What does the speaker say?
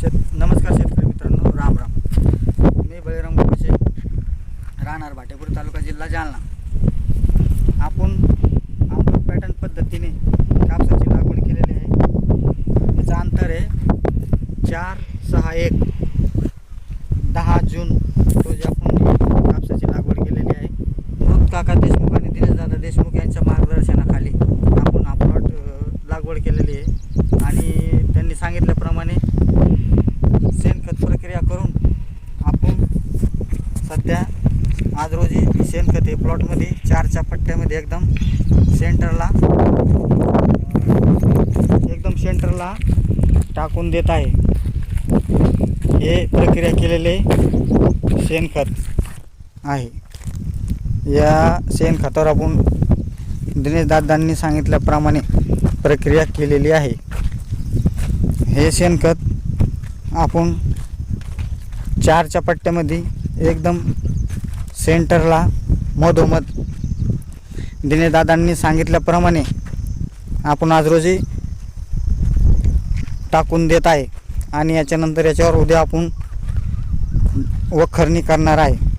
शेत नमस्कार शेतकरी मित्रांनो राम राम. मी बळीराम गोपाचे राहणार भाटेपूर तालुका जिल्हा जालना. आपण आंबट पॅटर्न पद्धतीने कापसाची लागवड केलेली आहे. याचं अंतर आहे चार सहा एक. दहा जून रोजी आपण कापसाची लागवड केलेली आहे. मृत काका देशमुख आणि दिनेशदादा देशमुख यांच्या मार्गदर्शनाखाली आपण आंबट लागवड केलेली आहे आणि त्यांनी सांगितल्याप्रमाणे शेणखत प्रक्रिया करून आपण सध्या आज रोजी शेणखत हे प्लॉटमध्ये चारच्या पट्ट्यामध्ये एकदम सेंटरला एकदम सेंटरला टाकून देत आहे. हे प्रक्रिया केलेले शेणखत आहे. या शेणखतावर आपण दिनेश दादांनी सांगितल्याप्रमाणे प्रक्रिया केलेली आहे. हे शेणखत आपण चारच्या पट्ट्यामध्ये एकदम सेंटरला मधोमध. दिनेदादांनी सांगितल्याप्रमाणे आपण आज रोजी टाकून देत आहे आणि याच्यानंतर याच्यावर उद्या आपण वखरणी करणार आहे.